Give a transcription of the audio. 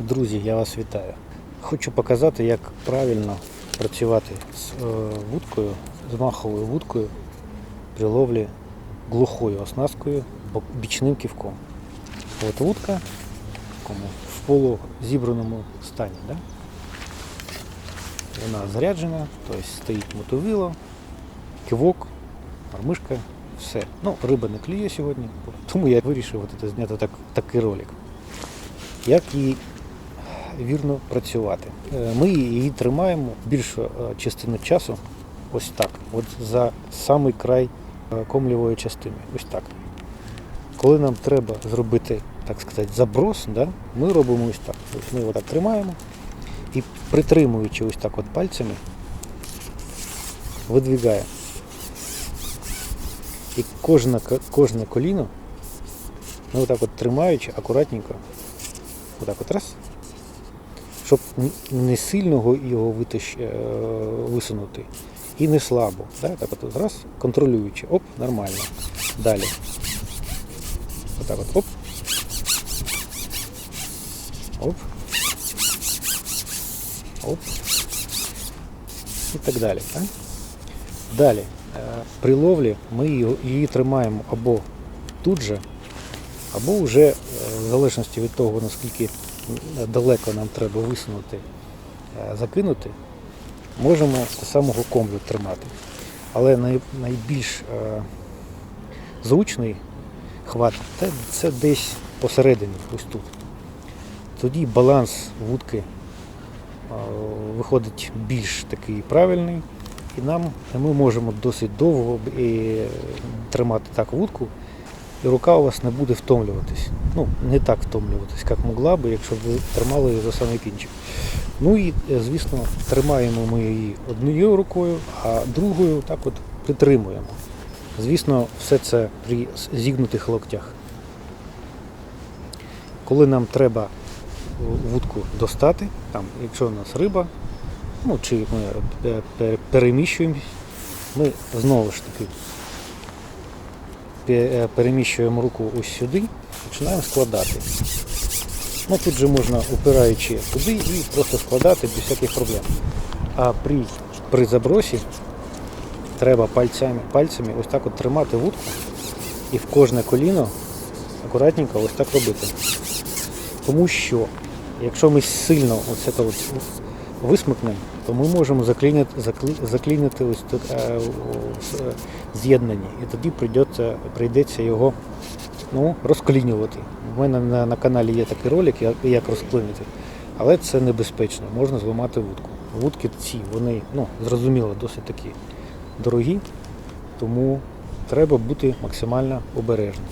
Друзі, я вас вітаю. Хочу показати, як правильно працювати з е, вудкою, з маховою вудкою при ловлі глухою оснасткою бічним ківком. От вудка в полузібраному стані. Да? Вона заряджена, тобто стоїть мотовило, кивок, мармишка, все. Ну, риба не клює сьогодні, тому я вирішив зняти так, такий ролик. Як її вірно працювати. Е, Ми її тримаємо більшу е, частину часу ось так, от за самий край е, комлівої частини. Ось так. Коли нам треба зробити, так сказати, заброс, да, ми робимо ось так. Ось ми отак тримаємо і притримуючи ось так от пальцями, видвигаємо. І кожне, кожне коліно, ми отак от тримаючи акуратненько, отак от раз, щоб не сильно його витащ, е, висунути і не слабо. Да? Так от раз, контролюючи. Оп, нормально. Далі. Отак от оп. Оп. Оп. І так далі. Так? Далі. е, При ловлі ми її, тримаємо або тут же, або вже в залежності від того, наскільки далеко нам треба висунути, е, закинути, можемо самого комлю тримати. Але найбільш е, зручний хват це десь посередині, ось тут. Тоді баланс вудки е, виходить більш такий правильний, і нам ми можемо досить довго і тримати так вудку, і рука у вас не буде втомлюватись. Ну, не так втомлюватись, як могла би, якщо б ви тримали її за самий кінчик. Ну і, е, звісно, тримаємо ми її однією рукою, а другою так от притримуємо. Звісно, все це при зігнутих локтях. Коли нам треба вудку достати, там, якщо у нас риба, ну, чи ми е, переміщуємось, ми знову ж таки переміщуємо руку ось сюди, починаємо складати. Ну, тут же можна, упираючи туди і просто складати без всяких проблем. А при, при забросі треба пальцями, пальцями ось так от тримати вудку і в кожне коліно акуратненько ось так робити. Тому що якщо ми сильно ось це от висмикнемо, то ми можемо заклинити, заклинити ось тут е, е, з'єднання. І тоді прийдеться, прийдеться його ну, розклінювати. У мене на, на каналі є такий ролик, як розклинити. Але це небезпечно, можна зламати вудку. Вудки ці, вони, ну, зрозуміло, досить такі дорогі, тому треба бути максимально обережним.